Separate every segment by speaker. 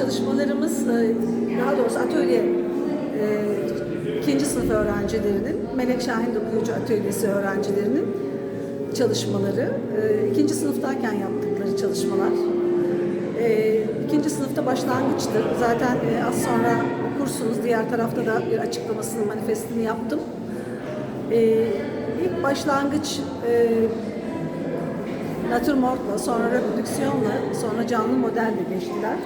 Speaker 1: Çalışmalarımız, e, daha doğrusu atölye e, ikinci sınıf öğrencilerinin, Melek Şahin Dokuyucu Atölyesi öğrencilerinin çalışmaları. E, ikinci sınıftayken yaptıkları çalışmalar. İkinci sınıfta başlangıçtır. Zaten az sonra okursunuz. Diğer tarafta da bir açıklamasını, manifestini yaptım. İlk başlangıç natürmortla, sonra reprodüksiyonla, sonra canlı modelle geçtiler.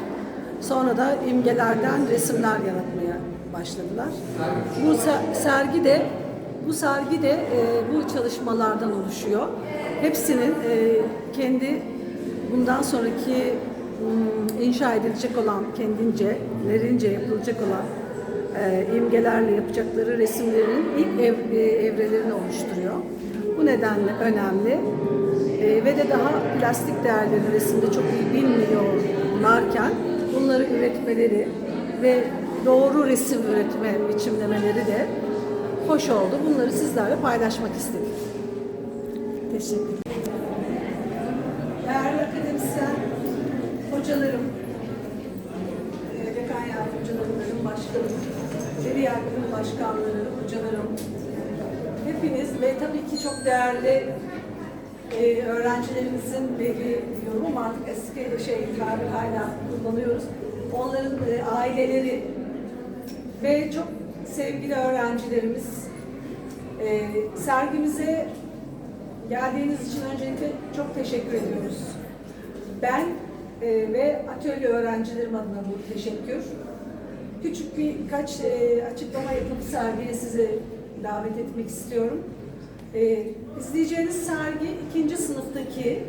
Speaker 1: Sonra da imgelerden resimler yaratmaya başladılar. Bu se- sergi de bu sergi de e, bu çalışmalardan oluşuyor. Hepsinin e, kendi bundan sonraki mm, inşa edilecek olan kendince, lerince yapılacak olan e, imgelerle yapacakları resimlerin ilk ev, e, evrelerini oluşturuyor. Bu nedenle önemli. E, ve de daha plastik değerleri resimde çok iyi bilmiyorlarken bunları üretmeleri ve doğru resim üretme biçimlemeleri de hoş oldu. Bunları sizlerle paylaşmak istedim. Teşekkür ederim. Değerli akademisyen hocalarım, e, dekan yardımcılarım, başkanım, veli yardımcı başkanları, hocalarım, hepiniz ve tabii ki çok değerli e, öğrencilerimizin belli diyorum artık eski şey tabir hala kullanıyoruz. Onların e, aileleri ve çok sevgili öğrencilerimiz e, sergimize geldiğiniz için öncelikle çok teşekkür ediyoruz. Ben e, ve atölye öğrencilerim adına bu teşekkür. Küçük birkaç e, açıklama yapıp sergiye sizi davet etmek istiyorum. E, izleyeceğiniz sergi ikinci sınıftaki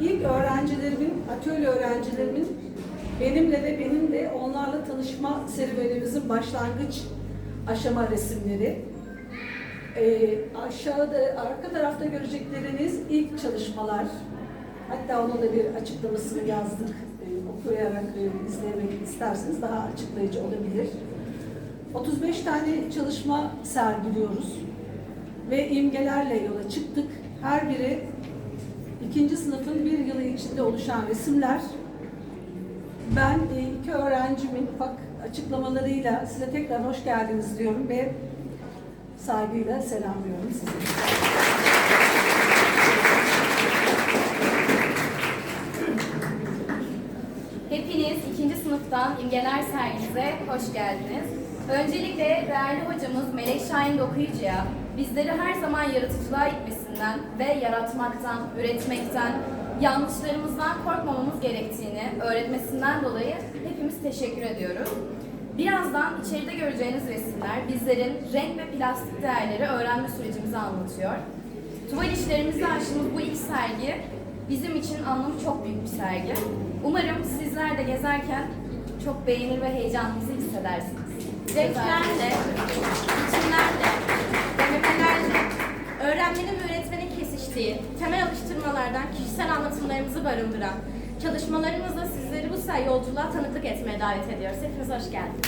Speaker 1: ilk öğrencilerimin, atölye öğrencilerimin benimle ve benim de onlarla tanışma serüvenimizin başlangıç aşama resimleri. E, aşağıda, arka tarafta görecekleriniz ilk çalışmalar. Hatta onun da bir açıklamasını yazdık. E, okuyarak e, izlemek isterseniz daha açıklayıcı olabilir. 35 tane çalışma sergiliyoruz ve imgelerle yola çıktık. Her biri ikinci sınıfın bir yılı içinde oluşan resimler. Ben e, iki öğrencimin ufak açıklamalarıyla size tekrar hoş geldiniz diyorum ve saygıyla selamlıyorum sizi.
Speaker 2: Hepiniz ikinci sınıftan İmgeler sergimize hoş geldiniz. Öncelikle değerli hocamız Melek Şahin Dokuyucu'ya bizleri her zaman yaratıcılığa itmesinden ve yaratmaktan, üretmekten, yanlışlarımızdan korkmamamız gerektiğini öğretmesinden dolayı hepimiz teşekkür ediyoruz. Birazdan içeride göreceğiniz resimler bizlerin renk ve plastik değerleri öğrenme sürecimizi anlatıyor. Tuval işlerimizde açtığımız bu ilk sergi bizim için anlamı çok büyük bir sergi. Umarım sizler de gezerken çok beğenir ve heyecanınızı hissedersiniz.
Speaker 3: Renklerle, biçimlerle, öğrenmenin ve öğretmenin kesiştiği temel alıştırmalardan kişisel anlatımlarımızı barındıran çalışmalarımızla sizleri bu say yolculuğa tanıklık etmeye davet ediyoruz. Hepiniz hoş geldiniz.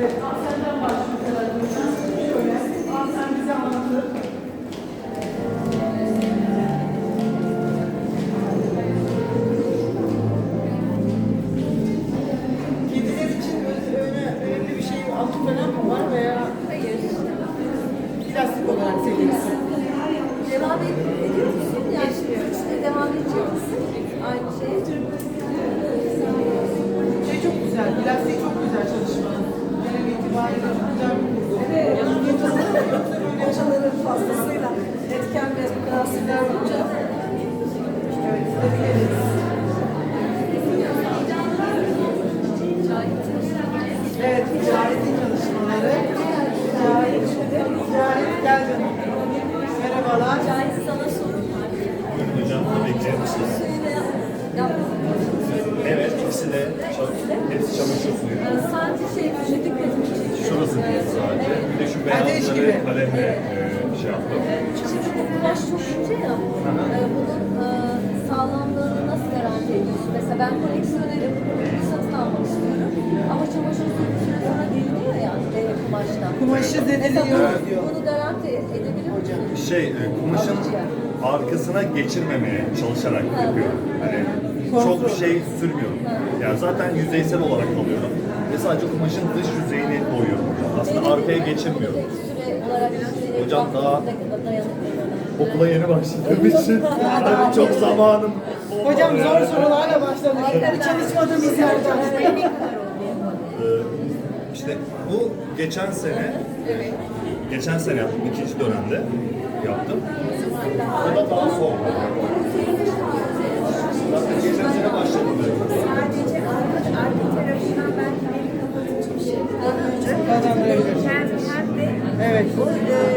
Speaker 1: Evet, Ahsen'den başlıyorlar. Şöyle, Ahsen bize anlatır. Hocaların fazlasıyla etken ve klasifler olunca
Speaker 4: evet, Cahit'in çalışmaları. Cahit, Cahit gel canım.
Speaker 3: Sana sorun var.
Speaker 5: Evet, ikisi de hepsi çamaşır suyu.
Speaker 3: Sadece şey
Speaker 5: Şu
Speaker 4: Ateş gibi.
Speaker 5: kalemle e, şey yaptım.
Speaker 3: Şimdi bu kumaş çok ince ya. e, bunun e, sağlamlığını nasıl garanti ediyorsun? Mesela ben koleksiyonerim, bunu satın almak istiyorum. Ama çamaşır suyu bir süre sonra deliniyor ya e, kumaştan.
Speaker 4: Kumaşı
Speaker 3: Mesela bunu,
Speaker 4: diyor.
Speaker 3: bunu garanti edebilir misin?
Speaker 5: şey, e, kumaşın arkasına geçirmemeye çalışarak yapıyorum. Hani çok şey sürmüyorum. Yani zaten yüzeysel olarak alıyorum. Ve sadece kumaşın dış yüzeyini boyuyorum. Aslında arkaya geçirmiyorum. Hocam daha okula yeni başladığım için hani çok zamanım
Speaker 4: Hocam zor
Speaker 5: yani.
Speaker 4: sorularla başladık. Hiç çalışmadığımız yerden.
Speaker 5: Ee, İşte bu geçen sene, geçen sene yaptım, ikinci dönemde yaptım. Bu da daha sonra. Zaten geçen sene başladım.
Speaker 6: Sadece arka tarafından ben
Speaker 4: Evet.
Speaker 6: e,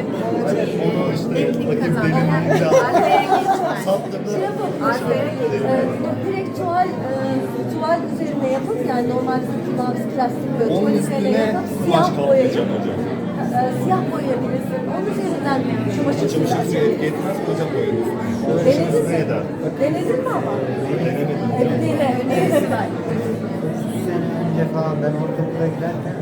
Speaker 5: Evet, onu işte bakayım
Speaker 6: geçmez.
Speaker 5: Saptırdı.
Speaker 7: direkt tuval, e, tuval üzerine yapıp yani normal kullandığımız plastik böyle
Speaker 5: Onun
Speaker 7: tuval üzerine
Speaker 5: üstüne
Speaker 7: yapıp
Speaker 5: kumaş
Speaker 7: siyah
Speaker 5: hocam.
Speaker 7: e, siyah boyayabilirsin. Onun üzerinden çamaşır suyu
Speaker 5: yetmez.
Speaker 7: Denedin mi? Denedin mi ama dene. Önerisi var.
Speaker 8: sene önce falan ben ortaokula giderken